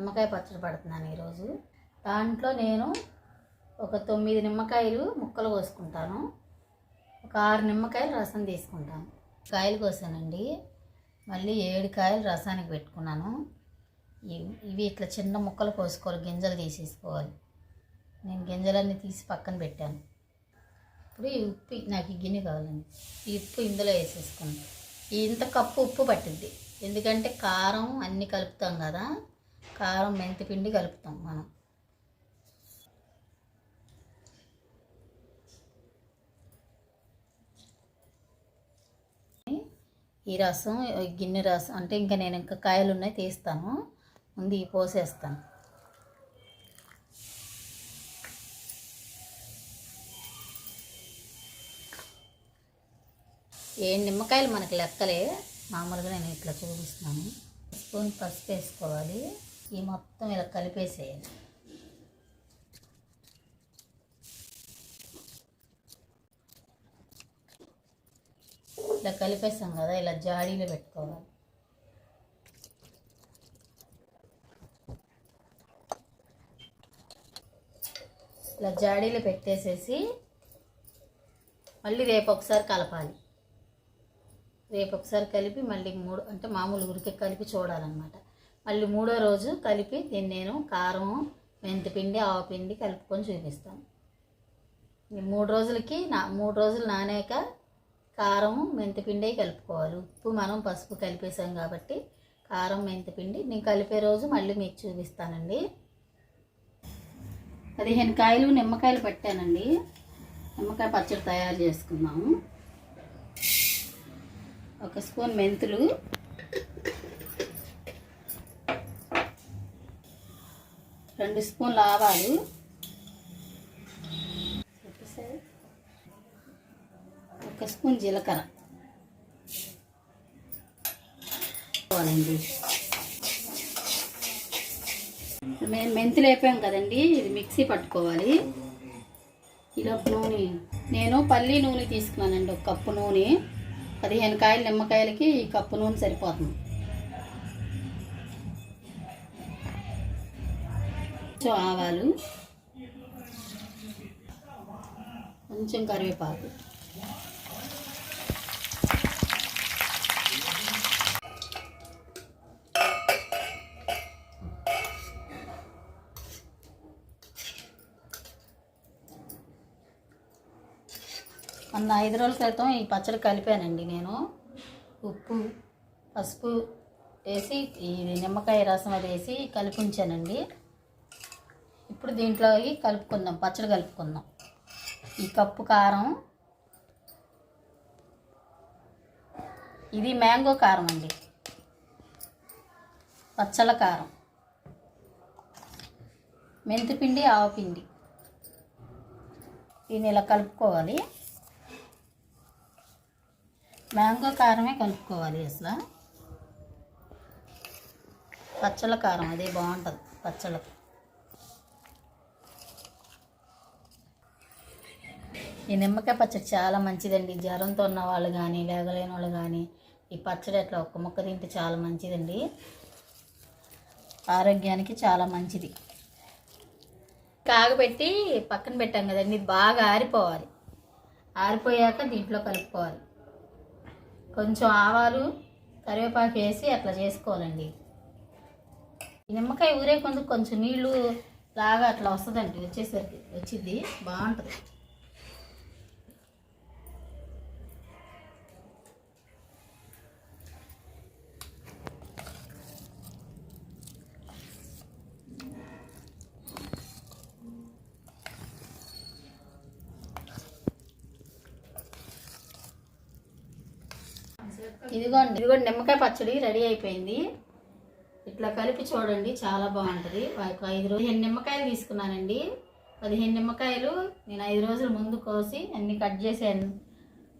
నిమ్మకాయ పచ్చడి పడుతున్నాను ఈరోజు. దాంట్లో నేను ఒక తొమ్మిది నిమ్మకాయలు ముక్కలు కోసుకుంటాను. ఒక ఆరు నిమ్మకాయలు రసం తీసుకుంటాను. కాయలు కోసానండి. మళ్ళీ ఏడు కాయలు రసానికి పెట్టుకున్నాను. ఇవి ఇవి ఇట్లా చిన్న ముక్కలు కోసుకోవాలి గింజలు తీసేసుకోవాలి. నేను గింజలన్నీ తీసి పక్కన పెట్టాను. ఇప్పుడు ఈ ఉప్పు నాకు ఈ గిన్నె కావాలండి. ఈ ఉప్పు ఇందులో వేసేసుకున్నాను. ఇంత కప్పు ఉప్పు పట్టిద్ది. ఎందుకంటే కారం అన్నీ కలుపుతాం కదా. కారం మెంతిపిండి కలుపుతాం మనం. ఈ రసం గిన్నె రసం అంటే ఇంకా నేను ఇంకా కాయలు ఉన్నాయి తీస్తాను. ముందు ఈ పోసేస్తాను. ఏ నిమ్మకాయలు మనకి లెక్కలే మామూలుగా నేను ఇట్లా చూపిస్తున్నాను. స్పూన్ పసుపు వేసుకోవాలి. ఈ మొత్తం ఇలా కలిపేసేయాలి. ఇలా కలిపేసాం కదా ఇలా జాడీలో పెట్టుకోవాలి. ఇలా జాడీలో పెట్టేసేసి మళ్ళీ రేపు ఒకసారి కలపాలి. రేపు ఒకసారి కలిపి మళ్ళీ మూడు అంటే మామూలు ఉరికే కలిపి చూడాలన్నమాట. మళ్ళీ మూడో రోజు కలిపి దీన్ని నేను కారం మెంతిపిండి ఆవపిండి కలుపుకొని చూపిస్తాను. మూడు రోజులకి నా మూడు రోజులు నానాక కారం మెంతిపిండి కలుపుకోవాలి. ఉప్పు మనం పసుపు కలిపేసాం కాబట్టి కారం మెంతిపిండి నేను కలిపే రోజు మళ్ళీ మీకు చూపిస్తానండి. పదిహేను కాయలు నిమ్మకాయలు పెట్టానండి. నిమ్మకాయ పచ్చడి తయారు చేసుకుందాము ఒక స్పూన్ మెంతులు రెండు స్పూన్లు ఆవాలు. ఒక స్పూన్ జీలకర్ర. కావాలండి మేము మెంతులు వేపాం కదండి ఇది మిక్సీ పట్టుకోవాలి. ఇదొక నూనె నేను పల్లి నూనె తీసుకున్నానండి ఒక కప్పు నూనె. పదిహేను కాయలు నిమ్మకాయలకి ఈ కప్పు నూనె సరిపోతుంది. కొంచెం ఆవాలు కొంచెం కరివేపాకు. మొన్న ఐదు రోజుల క్రితం ఈ పచ్చడి కలిపానండి నేను. ఉప్పు పసుపు వేసి ఈ నిమ్మకాయ రసం అది వేసి కలిపి ఉంచానండి ఇప్పుడు దీంట్లోకి కలుపుకుందాం పచ్చడి కలుపుకుందాం. ఈ కప్పు కారం ఇది మ్యాంగో కారం అండి. పచ్చళ్ళ కారం. మెంతిపిండి ఆవపిండి. దీన్ని ఇలా కలుపుకోవాలి. మ్యాంగో కారమే కలుపుకోవాలి అసలు. పచ్చళ్ళ కారం అదే బాగుంటుంది పచ్చళ్ళకి. ఈ నిమ్మకాయ పచ్చడి చాలా మంచిదండి. జ్వరంతో ఉన్న వాళ్ళు కానీ లేగలేని వాళ్ళు కానీ ఈ పచ్చడి అట్లా ఒక్క ముక్క తింటే చాలా మంచిదండి. ఆరోగ్యానికి చాలా మంచిది. కాగబెట్టి పక్కన పెట్టాం కదండి. ఇది బాగా ఆరిపోవాలి. ఆరిపోయాక దీంట్లో కలుపుకోవాలి. కొంచెం ఆవాలు కరివేపాకు వేసి అట్లా చేసుకోవాలండి. ఈ నిమ్మకాయ ఊరే కొంచెం కొంచెం నీళ్ళు లాగా అట్లా వస్తుందండి వచ్చేసరికి వచ్చింది బాగుంటుంది. ఇదిగోండి. ఇదిగోండి నిమ్మకాయ పచ్చడి రెడీ అయిపోయింది. ఇట్లా కలిపి చూడండి చాలా బాగుంటుంది. ఒక ఐదు రోజులు నిమ్మకాయలు తీసుకున్నానండి. పదిహేను నిమ్మకాయలు నేను ఐదు రోజుల ముందు కోసి అన్ని కట్ చేసి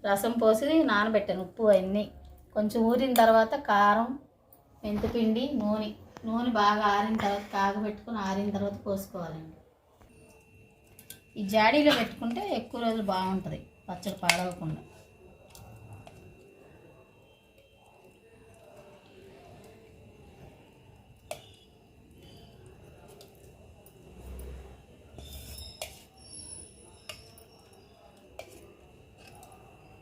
రసం పోసి నానబెట్టాను ఉప్పు అన్నీ. కొంచెం ఊరిన తర్వాత కారం మెంతిపిండి నూనె. నూనె బాగా ఆరిన తర్వాత కాగబెట్టుకుని ఆరిన తర్వాత పోసుకోవాలండి. ఈ జాడీలో పెట్టుకుంటే ఎక్కువ రోజులు బాగుంటుంది పచ్చడి పాడవకుండా.